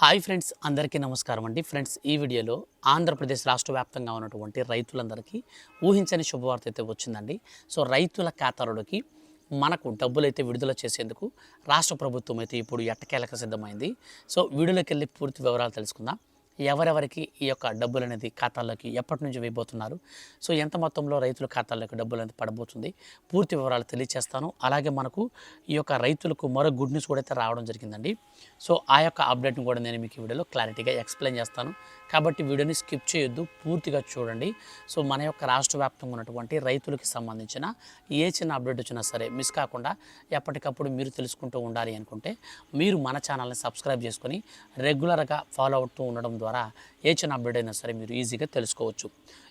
Hi friends అందరికీ నమస్కారం అండి. ఫ్రెండ్స్ ఈ వీడియోలో ఆంధ్రప్రదేశ్ రాష్ట్ర వ్యాప్తంగా ఉన్నటువంటి రైతులందరికీ ఊహించని శుభవార్త అయితే వచ్చిందండి. సో రైతుల ఖాతాలోకి మనకు డబ్బులు అయితే విడుదల చేసేందుకు రాష్ట్ర ప్రభుత్వం అయితే ఇప్పుడు ఎట్టకేలకు సిద్ధమైంది. సో వీడియోలోకి వెళ్ళి పూర్తి వివరాలు తెలుసుకుందాం. ఎవరెవరికి ఈ యొక్క డబ్బులు అనేది ఖాతాల్లోకి ఎప్పటి నుంచి వేయబోతున్నారు? సో ఎంత మొత్తంలో రైతుల ఖాతాల్లోకి డబ్బులు అనేది పడబోతుంది? పూర్తి వివరాలు తెలియజేస్తాను అలాగే మనకు ఈ యొక్క రైతులకు మరో గుడ్ న్యూస్ కూడా అయితే రావడం జరిగిందండి. సో ఆ యొక్క అప్డేట్ని కూడా నేను మీకు ఈ వీడియోలో క్లారిటీగా ఎక్స్ప్లెయిన్ చేస్తాను. కాబట్టి వీడియోని స్కిప్ చేయొద్దు పూర్తిగా చూడండి. సో మన యొక్క రాష్ట్ర వ్యాప్తంగా ఉన్నటువంటి రైతులకి సంబంధించిన ఏ చిన్న అప్డేట్ వచ్చినా సరే మిస్ కాకుండా ఎప్పటికప్పుడు మీరు తెలుసుకుంటూ ఉండాలి అనుకుంటే మీరు మన ఛానల్ని సబ్స్క్రైబ్ చేసుకొని రెగ్యులర్గా ఫాలో అవుతూ ఉండడం ద్వారా ఏ చిన్న అప్డేట్ అయినా సరే మీరు ఈజీగా తెలుసుకోవచ్చు.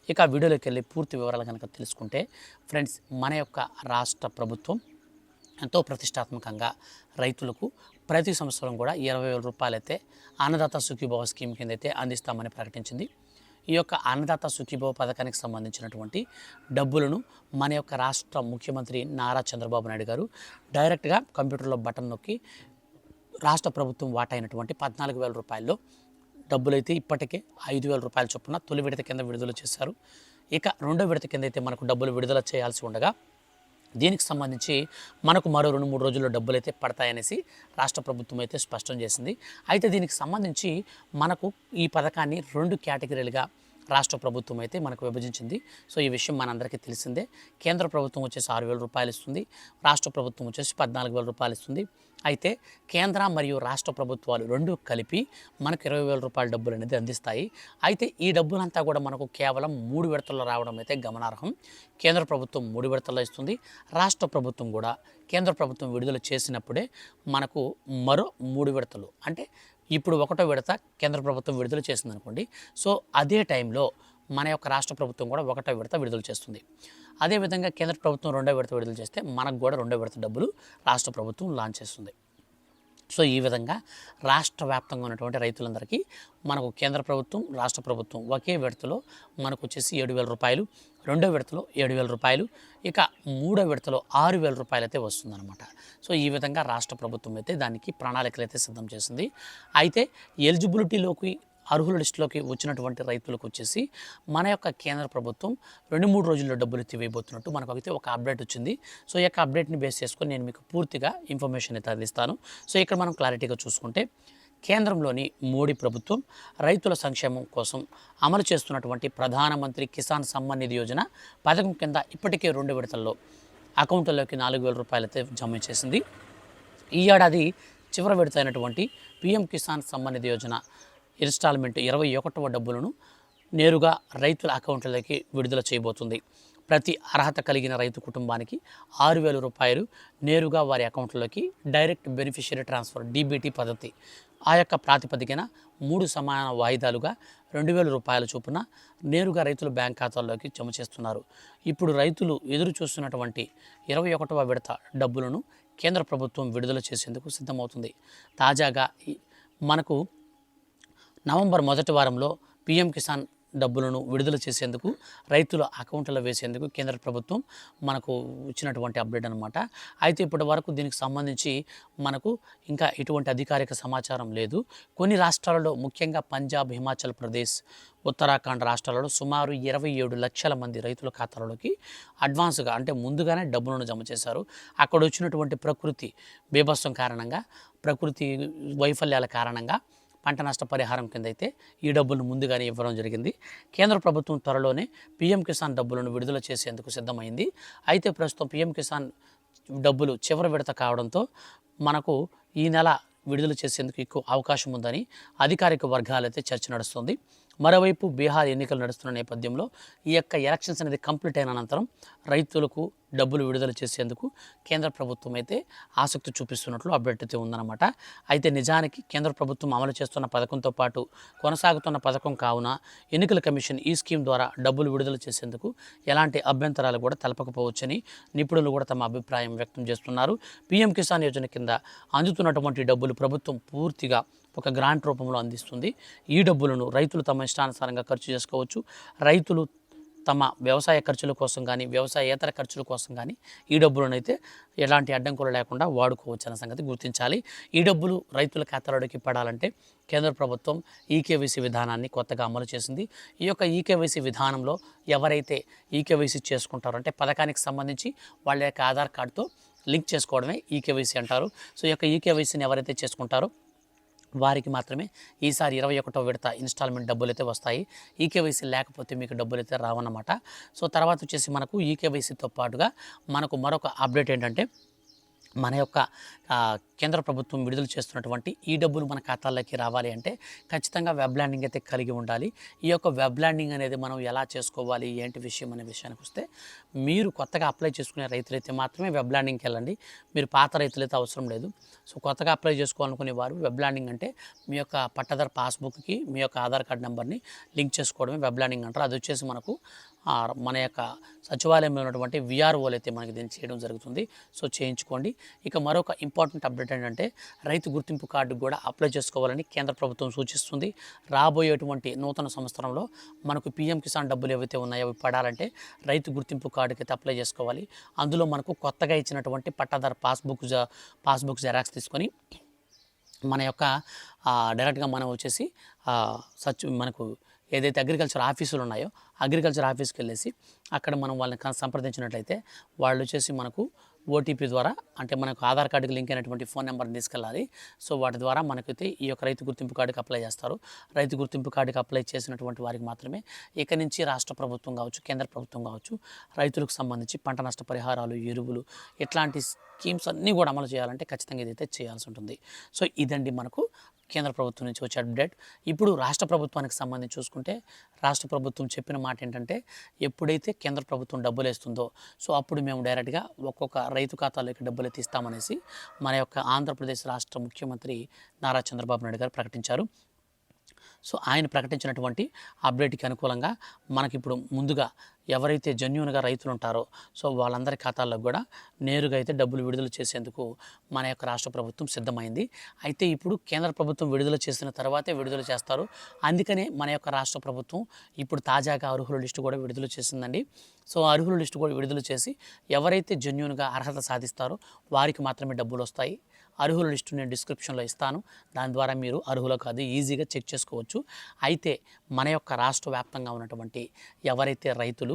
ఇక వీడియోలోకి వెళ్ళి పూర్తి వివరాలు కనుక తెలుసుకుంటే ఫ్రెండ్స్ మన యొక్క రాష్ట్ర ప్రభుత్వం ఎంతో ప్రతిష్టాత్మకంగా రైతులకు ప్రతి సంవత్సరం కూడా ఇరవై వేల రూపాయలు అయితే అన్నదాత సుఖీభవ స్కీమ్ కింద అయితే అందిస్తామని ప్రకటించింది. ఈ యొక్క అన్నదాత సుఖీభవ పథకానికి సంబంధించినటువంటి డబ్బులను మన యొక్క రాష్ట్ర ముఖ్యమంత్రి నారా చంద్రబాబు నాయుడు గారు డైరెక్ట్గా కంప్యూటర్లో బటన్ నొక్కి రాష్ట్ర ప్రభుత్వం వాటైనటువంటి పద్నాలుగు వేల రూపాయల్లో డబ్బులైతే ఇప్పటికే ఐదు వేల రూపాయల చొప్పున తొలి విడత కింద విడుదల చేశారు. ఇక రెండో విడత కింద అయితే మనకు డబ్బులు విడుదల చేయాల్సి ఉండగా దీనికి సంబంధించి మనకు మరో రెండు మూడు రోజుల్లో డబ్బులు అయితే పడతాయనేసి రాష్ట్ర ప్రభుత్వం అయితే స్పష్టం చేసింది. అయితే దీనికి సంబంధించి మనకు ఈ పథకాన్ని రెండు కేటగిరీలుగా రాష్ట్ర ప్రభుత్వం అయితే మనకు విభజించింది. సో ఈ విషయం మనందరికీ తెలిసిందే. కేంద్ర ప్రభుత్వం వచ్చేసి ఆరు వేల రూపాయలు ఇస్తుంది. రాష్ట్ర ప్రభుత్వం వచ్చేసి పద్నాలుగు వేల రూపాయలు ఇస్తుంది. అయితే కేంద్ర మరియు రాష్ట్ర ప్రభుత్వాలు రెండు కలిపి మనకు ఇరవై వేల రూపాయల డబ్బులు అనేది అందిస్తాయి. అయితే ఈ డబ్బులంతా కూడా మనకు కేవలం మూడు విడతల్లో రావడం అయితే గమనార్హం. కేంద్ర ప్రభుత్వం మూడు విడతల్లో ఇస్తుంది. రాష్ట్ర ప్రభుత్వం కూడా కేంద్ర ప్రభుత్వం విడుదల చేసినప్పుడే మనకు మరో మూడు విడతలు. అంటే ఇప్పుడు ఒకటో విడత కేంద్ర ప్రభుత్వం విడుదల చేసింది అనుకోండి సో అదే టైంలో మన యొక్క రాష్ట్ర ప్రభుత్వం కూడా ఒకటో విడత విడుదల చేస్తుంది. అదేవిధంగా కేంద్ర ప్రభుత్వం రెండో విడత విడుదల చేస్తే మనకు కూడా రెండో విడత డబ్బులు రాష్ట్ర ప్రభుత్వం లాంచ్ చేస్తుంది. సో ఈ విధంగా రాష్ట్ర వ్యాప్తంగా ఉన్నటువంటి రైతులందరికీ మనకు కేంద్ర ప్రభుత్వం రాష్ట్ర ప్రభుత్వం ఒకే విడతలో మనకు వచ్చేసి ఏడు వేల రూపాయలు రెండో విడతలో ఏడు వేల రూపాయలు ఇక మూడో విడతలో ఆరు వేల రూపాయలు అయితే వస్తుందన్నమాట. సో ఈ విధంగా రాష్ట్ర ప్రభుత్వం అయితే దానికి ప్రణాళికలు అయితే సిద్ధం చేసింది. అయితే ఎలిజిబిలిటీలోకి అర్హుల లిస్టులోకి వచ్చినటువంటి రైతులకు వచ్చేసి మన యొక్క కేంద్ర ప్రభుత్వం రెండు మూడు రోజుల్లో డబ్బులు ఎత్తి మనకు అయితే ఒక అప్డేట్ వచ్చింది. సో ఈ యొక్క అప్డేట్ని బేస్ చేసుకొని నేను మీకు పూర్తిగా ఇన్ఫర్మేషన్ అయితే అందిస్తాను. సో ఇక్కడ మనం క్లారిటీగా చూసుకుంటే కేంద్రంలోని మోడీ ప్రభుత్వం రైతుల సంక్షేమం కోసం అమలు చేస్తున్నటువంటి ప్రధానమంత్రి కిసాన్ సమ్మాన్ నిధి యోజన పథకం కింద ఇప్పటికే రెండు విడతల్లో అకౌంట్లలోకి నాలుగు వేల రూపాయలు అయితే జమ చేసింది. ఈ ఏడాది చివరి విడత అయినటువంటి పిఎం కిసాన్ సమ్మాన్ నిధి యోజన ఇన్స్టాల్మెంట్ ఇరవై ఒకటవ డబ్బులను నేరుగా రైతుల అకౌంట్లకి విడుదల చేయబోతుంది. ప్రతి అర్హత కలిగిన రైతు కుటుంబానికి ఆరు వేల రూపాయలు నేరుగా వారి అకౌంట్లోకి డైరెక్ట్ బెనిఫిషియరీ ట్రాన్స్ఫర్ డీబీటీ పద్ధతి. ఆ యొక్క ప్రాతిపదికన మూడు సమాన వాయిదాలుగా రెండు వేల రూపాయల చొప్పున నేరుగా రైతుల బ్యాంక్ ఖాతాల్లోకి జమ చేస్తున్నారు. ఇప్పుడు రైతులు ఎదురు చూస్తున్నటువంటి ఇరవై ఒకటవ విడత డబ్బులను కేంద్ర ప్రభుత్వం విడుదల చేసేందుకు సిద్ధమవుతుంది. తాజాగా మనకు నవంబర్ మొదటి వారంలో పీఎం కిసాన్ డబ్బులను విడుదల చేసేందుకు రైతుల అకౌంట్లో వేసేందుకు కేంద్ర ప్రభుత్వం మనకు ఇచ్చినటువంటి అప్డేట్ అనమాట అయితే ఇప్పటి వరకు దీనికి సంబంధించి మనకు ఇంకా ఎటువంటి అధికారిక సమాచారం లేదు. కొన్ని రాష్ట్రాలలో ముఖ్యంగా పంజాబ్ హిమాచల్ ప్రదేశ్ ఉత్తరాఖండ్ రాష్ట్రాలలో సుమారు ఇరవై ఏడు లక్షల మంది రైతుల ఖాతాలలోకి అడ్వాన్స్గా అంటే ముందుగానే డబ్బులను జమ చేశారు. అక్కడ వచ్చినటువంటి ప్రకృతి బీభత్సం కారణంగా ప్రకృతి వైఫల్యాల కారణంగా పంట నష్ట పరిహారం కింద అయితే ఈ డబ్బులను ముందుగానే ఇవ్వడం జరిగింది. కేంద్ర ప్రభుత్వం త్వరలోనే పీఎం కిసాన్ డబ్బులను విడుదల చేసేందుకు సిద్ధమైంది. అయితే ప్రస్తుతం పీఎం కిసాన్ డబ్బులు చివరి విడత కావడంతో మనకు ఈ నెల విడుదల చేసేందుకు ఎక్కువ అవకాశం ఉందని అధికారిక వర్గాలైతే చర్చ నడుస్తుంది. మరోవైపు బీహార్ ఎన్నికలు నడుస్తున్న నేపథ్యంలో ఈ యొక్క ఎలక్షన్స్ అనేది కంప్లీట్ అయిన అనంతరం రైతులకు డబ్బులు విడుదల చేసేందుకు కేంద్ర ప్రభుత్వం అయితే ఆసక్తి చూపిస్తున్నట్లు అప్డేట్ అయితే ఉందన్నమాట. అయితే నిజానికి కేంద్ర ప్రభుత్వం అమలు చేస్తున్న పథకంతో పాటు కొనసాగుతున్న పథకం కావున ఎన్నికల కమిషన్ ఈ స్కీమ్ ద్వారా డబ్బులు విడుదల చేసేందుకు ఎలాంటి అభ్యంతరాలు కూడా తెలపకపోవచ్చని నిపుణులు కూడా తమ అభిప్రాయం వ్యక్తం చేస్తున్నారు. పీఎం కిసాన్ యోజన కింద అందుతున్నటువంటి డబ్బులు ప్రభుత్వం పూర్తిగా ఒక గ్రాంట్ రూపంలో అందిస్తుంది. ఈ డబ్బులను రైతులు తమ ఇష్టానుసారంగా ఖర్చు చేసుకోవచ్చు. రైతులు తమ వ్యవసాయ ఖర్చుల కోసం కానీ వ్యవసాయేతర ఖర్చుల కోసం కానీ ఈ డబ్బులను అయితే ఎలాంటి అడ్డంకులు లేకుండా వాడుకోవచ్చు అన్న సంగతి గుర్తించాలి. ఈ డబ్బులు రైతుల ఖాతాలోకి పడాలంటే కేంద్ర ప్రభుత్వం ఈకేవైసీ విధానాన్ని కొత్తగా అమలు చేసింది. ఈ యొక్క ఈకేవైసీ విధానంలో ఎవరైతే ఈకేవైసీ చేసుకుంటారో అంటే పథకానికి సంబంధించి వాళ్ళ యొక్క ఆధార్ కార్డుతో లింక్ చేసుకోవడమే ఈకేవైసీ అంటారు. సో ఈ యొక్క ఈకేవైసీని ఎవరైతే చేసుకుంటారో వారికి మాత్రమే ఈసారి ఇరవై ఒకటో విడత ఇన్స్టాల్మెంట్ డబ్బులు అయితే వస్తాయి. ఈకేవైసీ లేకపోతే మీకు డబ్బులు అయితే రావన్నమాట. సో తర్వాత వచ్చేసి మనకు ఈకేవైసీతో పాటుగా మనకు మరొక అప్డేట్ ఏంటంటే మన యొక్క కేంద్ర ప్రభుత్వం విడుదల చేస్తున్నటువంటి ఈ డబ్బులు మన ఖాతాల్లోకి రావాలి అంటే ఖచ్చితంగా వెబ్ ల్యాండింగ్ అయితే కలిగి ఉండాలి. ఈ యొక్క వెబ్ ల్యాండింగ్ అనేది మనం ఎలా చేసుకోవాలి ఏంటి విషయం అనే విషయానికి వస్తే మీరు కొత్తగా అప్లై చేసుకునే రైతులైతే మాత్రమే వెబ్ ల్యాండింగ్కి వెళ్ళండి. మీరు పాత రైతులైతే అవసరం లేదు. సో కొత్తగా అప్లై చేసుకోవాలనుకునే వారు వెబ్ ల్యాండింగ్ అంటే మీ యొక్క పట్టదారు పాస్బుక్కి మీ యొక్క ఆధార్ కార్డ్ నెంబర్ని లింక్ చేసుకోవడమే వెబ్ ల్యాండింగ్ అంటారు. అది వచ్చేసి మనకు మన యొక్క సచివాలయంలో ఉన్నటువంటి విఆర్ఓలు అయితే మనకి దీన్ని చేయడం జరుగుతుంది. సో చేయించుకోండి. ఇక మరొక ఇంపార్టెంట్ అప్డేట్ ఏంటంటే రైతు గుర్తింపు కార్డు కూడా అప్లై చేసుకోవాలని కేంద్ర ప్రభుత్వం సూచిస్తుంది. రాబోయేటువంటి నూతన సంవత్సరంలో మనకు పిఎం కిసాన్ డబ్బులు ఏవైతే ఉన్నాయో అవి పడాలంటే రైతు గుర్తింపు కార్డుకి అయితే అప్లై చేసుకోవాలి. అందులో మనకు కొత్తగా ఇచ్చినటువంటి పట్టాదారు పాస్బుక్ పాస్బుక్ జెరాక్స్ తీసుకొని మన యొక్క డైరెక్ట్గా మనం వచ్చేసి సచ్ మనకు ఏదైతే అగ్రికల్చర్ ఆఫీసులు ఉన్నాయో అగ్రికల్చర్ ఆఫీస్కి వెళ్ళేసి అక్కడ మనం వాళ్ళని సంప్రదించినట్లయితే వాళ్ళు వచ్చేసి మనకు ఓటీపీ ద్వారా అంటే మనకు ఆధార్ కార్డుకి లింక్ అయినటువంటి ఫోన్ నెంబర్ని తీసుకెళ్ళాలి. సో వాటి ద్వారా మనకైతే ఈ యొక్క రైతు గుర్తింపు కార్డుకి అప్లై చేస్తారు. రైతు గుర్తింపు కార్డుకి అప్లై చేసినటువంటి వారికి మాత్రమే ఇక నుంచి రాష్ట్ర ప్రభుత్వం కావచ్చు కేంద్ర ప్రభుత్వం కావచ్చు రైతులకు సంబంధించి పంట నష్ట పరిహారాలు ఎరువులు ఇట్లాంటి స్కీమ్స్ అన్నీ కూడా అమలు చేయాలంటే ఖచ్చితంగా ఇదైతే చేయాల్సి ఉంటుంది. సో ఇదండి మనకు కేంద్ర ప్రభుత్వం నుంచి వచ్చే అప్డేట్. ఇప్పుడు రాష్ట్ర ప్రభుత్వానికి సంబంధించి చూసుకుంటే రాష్ట్ర ప్రభుత్వం చెప్పిన మాట ఏంటంటే ఎప్పుడైతే కేంద్ర ప్రభుత్వం డబ్బులు వేస్తుందో సో అప్పుడు మేము డైరెక్ట్గా ఒక్కొక్క రైతు ఖాతాలోకి డబ్బులు తీస్తామనేసి మన యొక్క ఆంధ్రప్రదేశ్ రాష్ట్ర ముఖ్యమంత్రి నారా చంద్రబాబు నాయుడు గారు ప్రకటించారు. సో ఆయన ప్రకటించినటువంటి అప్డేట్కి అనుకూలంగా మనకిప్పుడు ముందుగా ఎవరైతే జెన్యున్గా రైతులు ఉంటారో సో వాళ్ళందరి ఖాతాల్లో కూడా నేరుగా అయితే డబ్బులు విడుదల చేసేందుకు మన యొక్క రాష్ట్ర ప్రభుత్వం సిద్ధమైంది. అయితే ఇప్పుడు కేంద్ర ప్రభుత్వం విడుదల చేసిన తర్వాతే విడుదల చేస్తారు. అందుకనే మన యొక్క రాష్ట్ర ప్రభుత్వం ఇప్పుడు తాజాగా అర్హుల లిస్టు కూడా విడుదల చేసిందండి. సో అర్హుల లిస్టు కూడా విడుదల చేసి ఎవరైతే జెన్యున్గా అర్హత సాధిస్తారో వారికి మాత్రమే డబ్బులు వస్తాయి. అర్హుల లిస్టు నేను డిస్క్రిప్షన్లో ఇస్తాను. దాని ద్వారా మీరు అర్హులు కాదు ఈజీగా చెక్ చేసుకోవచ్చు. అయితే మన యొక్క రాష్ట్ర వ్యాప్తంగా ఉన్నటువంటి ఎవరైతే రైతులు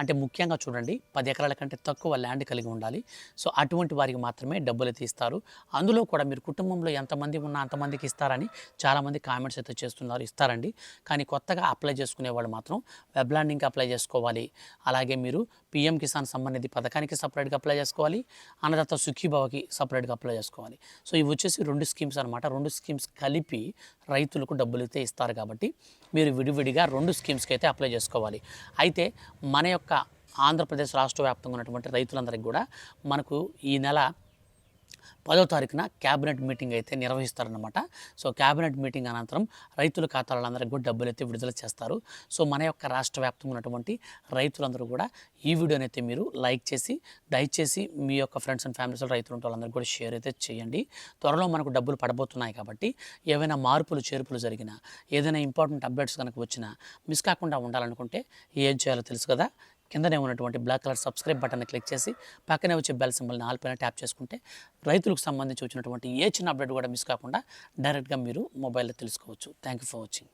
అంటే ముఖ్యంగా చూడండి పది ఎకరాల కంటే తక్కువ ల్యాండ్ కలిగి ఉండాలి. సో అటువంటి వారికి మాత్రమే డబ్బులు తీస్తారు ఇస్తారు. అందులో కూడా మీరు కుటుంబంలో ఎంతమంది ఉన్నా అంతమందికి ఇస్తారని చాలామంది కామెంట్స్ అయితే చేస్తున్నారు ఇస్తారండి. కానీ కొత్తగా అప్లై చేసుకునే వాళ్ళు మాత్రం వెబ్ ల్యాండింగ్కి అప్లై చేసుకోవాలి. అలాగే మీరు పిఎం కిసాన్ సమ్మాన్ పథకానికి సపరేట్గా అప్లై చేసుకోవాలి. అన్నదాత సుఖీభావకి సపరేట్గా అప్లై చేసుకోవాలి. సో ఇవి వచ్చేసి రెండు స్కీమ్స్ అనమాట రెండు స్కీమ్స్ కలిపి రైతులకు డబ్బులు అయితే ఇస్తారు కాబట్టి మీరు విడివిడిగా రెండు స్కీమ్స్కి అయితే అప్లై చేసుకోవాలి. అయితే మన యొక్క ఆంధ్రప్రదేశ్ రాష్ట్ర వ్యాప్తంగా ఉన్నటువంటి రైతులందరికీ కూడా మనకు ఈ నెల పదో తారీఖున క్యాబినెట్ మీటింగ్ అయితే నిర్వహిస్తారనమాట సో క్యాబినెట్ మీటింగ్ అనంతరం రైతుల ఖాతాలందరికీ కూడా డబ్బులు అయితే విడుదల చేస్తారు. సో మన యొక్క రాష్ట్ర వ్యాప్తంగా ఉన్నటువంటి రైతులందరూ కూడా ఈ వీడియోని అయితే మీరు లైక్ చేసి దయచేసి మీ యొక్క ఫ్రెండ్స్ అండ్ ఫ్యామిలీస్ రైతులు ఉంటే వాళ్ళందరూ కూడా షేర్ అయితే చేయండి. త్వరలో మనకు డబ్బులు పడబోతున్నాయి కాబట్టి ఏవైనా మార్పులు చేర్పులు జరిగినా ఏదైనా ఇంపార్టెంట్ అప్డేట్స్ కనుక వచ్చినా మిస్ కాకుండా ఉండాలనుకుంటే ఏం చేయాలో తెలుసు కదా? కిందనే ఉన్నటువంటి black colour subscribe button click చేసి పక్కనే వచ్చే బెల్ సింబల్ని ఆల్ పైన ట్యాప్ చేసుకుంటే రైతులకు సంబంధించి వచ్చినటువంటి ఏ చిన్న అప్డేట్ కూడా మిస్ కాకుండా డైరెక్ట్గా మీరు మొబైల్లో తెలుసుకోవచ్చు. Thank you for watching